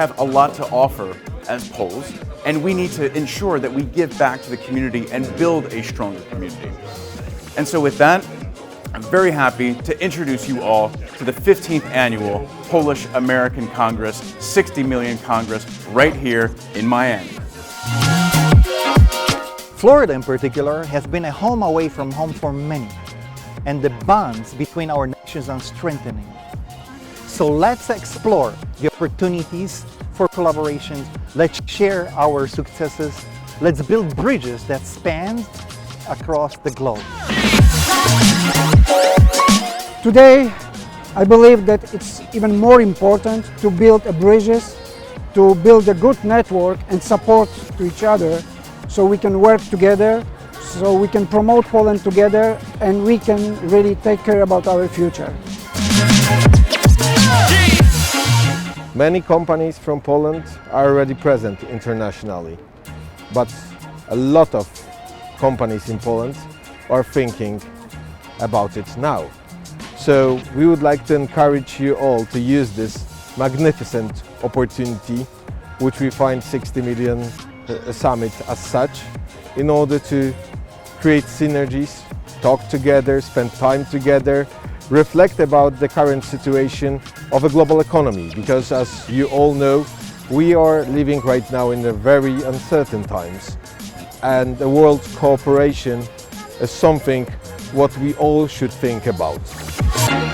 have a lot to offer as Poles, and we need to ensure that we give back to the community and build a stronger community. And so, with that, I'm very happy to introduce you all to the 15th annual Polish American Congress, 60 Million Congress, right here in Miami. Florida, in particular, has been a home away from home for many, and the bonds between our nations are strengthening. So let's explore the opportunities for collaboration. Let's share our successes. Let's build bridges that span across the globe. Today, I believe that it's even more important to build bridges, to build a good network and support to each other so we can work together, so we can promote Poland together and we can really take care about our future. Many companies from Poland are already present internationally, but a lot of companies in Poland are thinking about it now. So we would like to encourage you all to use this magnificent opportunity, which we find 60 million uh, summit as such, in order to create synergies, talk together, spend time together, reflect about the current situation of a global economy because as you all know we are living right now in very uncertain times and the world cooperation is something what we all should think about. W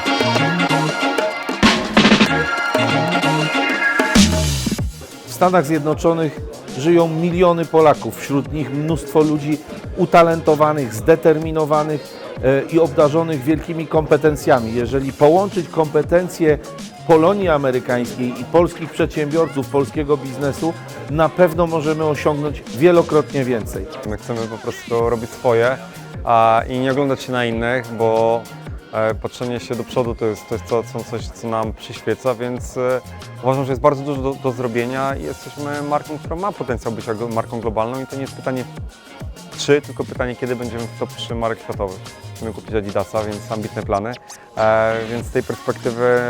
Stanach Zjednoczonych żyją miliony Polaków, wśród nich mnóstwo ludzi utalentowanych, zdeterminowanych e, i obdarzonych wielkimi kompetencjami. Jeżeli połączyć kompetencje Polonii Amerykańskiej i polskich przedsiębiorców, polskiego biznesu, na pewno możemy osiągnąć wielokrotnie więcej. My chcemy po prostu robić swoje a, i nie oglądać się na innych, bo patrzenie się do przodu to jest, to jest to, co, coś, co nam przyświeca, więc e, uważam, że jest bardzo dużo do, do zrobienia i jesteśmy marką, która ma potencjał być marką globalną i to nie jest pytanie czy, tylko pytanie, kiedy będziemy w top 3 marek światowych. Chcemy kupić Adidasa, więc ambitne plany. E, więc z tej perspektywy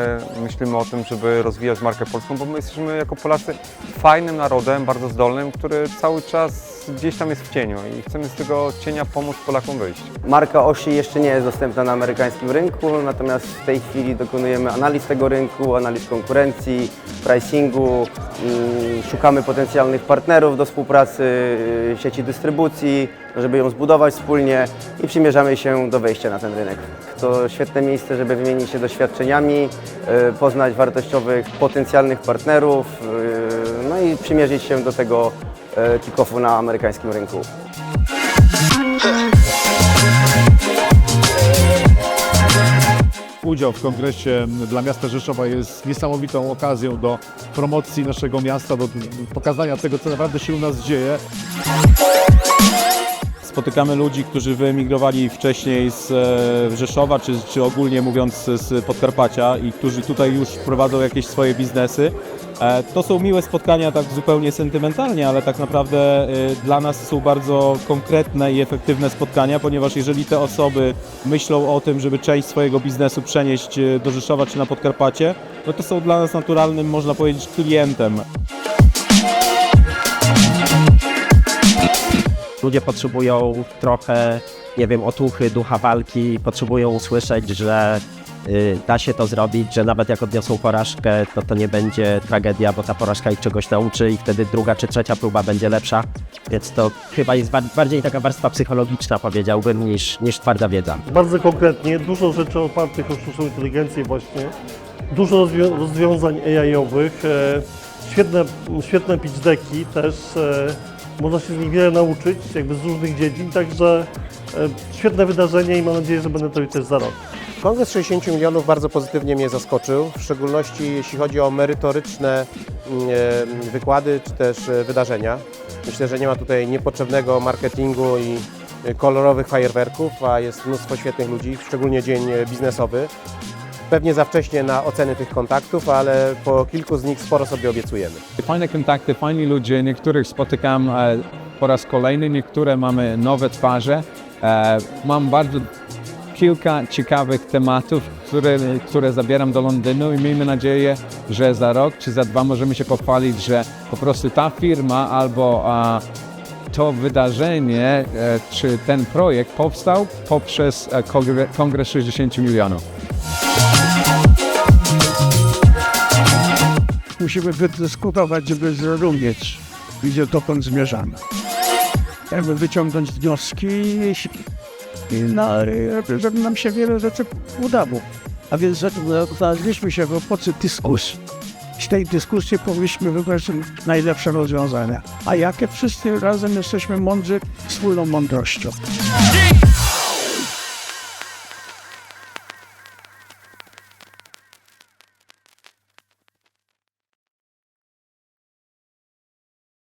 myślimy o tym, żeby rozwijać markę polską, bo my jesteśmy jako Polacy fajnym narodem, bardzo zdolnym, który cały czas gdzieś tam jest w cieniu i chcemy z tego cienia pomóc Polakom wyjść. Marka Osi jeszcze nie jest dostępna na amerykańskim rynku, natomiast w tej chwili dokonujemy analiz tego rynku, analiz konkurencji, pricingu, mm, szukamy potencjalnych partnerów do współpracy, y, sieci dystrybucji, żeby ją zbudować wspólnie i przymierzamy się do wejścia na ten rynek. To świetne miejsce, żeby wymienić się doświadczeniami, y, poznać wartościowych potencjalnych partnerów, y, no i przymierzyć się do tego y, kick-offu na amerykańskim rynku. Udział w kongresie dla miasta Rzeszowa jest niesamowitą okazją do promocji naszego miasta, do pokazania tego, co naprawdę się u nas dzieje. Spotykamy ludzi, którzy wyemigrowali wcześniej z e, Rzeszowa, czy, czy ogólnie mówiąc z Podkarpacia i którzy tutaj już prowadzą jakieś swoje biznesy. E, To są miłe spotkania tak zupełnie sentymentalnie, ale tak naprawdę e, dla nas są bardzo konkretne i efektywne spotkania, ponieważ jeżeli te osoby myślą o tym, żeby część swojego biznesu przenieść e, do Rzeszowa czy na Podkarpacie, no to są dla nas naturalnym, można powiedzieć, klientem. Ludzie potrzebują trochę, nie wiem, otuchy, ducha walki, potrzebują usłyszeć, że y, da się to zrobić, że nawet jak odniosą porażkę, to to nie będzie tragedia, bo ta porażka ich czegoś nauczy i wtedy druga czy trzecia próba będzie lepsza. Więc to chyba jest ba- bardziej taka warstwa psychologiczna, powiedziałbym, niż, niż twarda wiedza. Bardzo konkretnie, dużo rzeczy opartych o sztuczną inteligencję właśnie, dużo rozwią- rozwiązań AI-owych, e, świetne, świetne pitch decki też, e, można się z nich wiele nauczyć, jakby z różnych dziedzin, także e, świetne wydarzenie i mam nadzieję, że będę to też za rok. Kongres 60 milionów bardzo pozytywnie mnie zaskoczył, w szczególności jeśli chodzi o merytoryczne mm, e, wykłady czy też e, wydarzenia. Myślę, że nie ma tutaj niepotrzebnego marketingu i e, kolorowych fajerwerków, a jest mnóstwo świetnych ludzi, szczególnie dzień biznesowy. Pewnie za wcześnie na oceny tych kontaktów, ale po kilku z nich sporo sobie obiecujemy. Fajne kontakty, fajni ludzie, niektórych spotykam po raz kolejny, niektóre mamy nowe twarze. Mam bardzo kilka ciekawych tematów, które, które zabieram do Londynu i miejmy nadzieję, że za rok czy za dwa możemy się pochwalić, że po prostu ta firma albo a, to wydarzenie e, czy ten projekt powstał poprzez e, kongre, kongres 60 milionów. musimy wydyskutować, żeby zrozumieć, gdzie dokąd zmierzamy. Jakby wyciągnąć wnioski na, żeby nam się wiele rzeczy udało. A więc znaleźliśmy się w epoce dyskusji. Z tej dyskusji powinniśmy wybrać najlepsze rozwiązania. A jakie wszyscy razem jesteśmy mądrzy wspólną mądrością.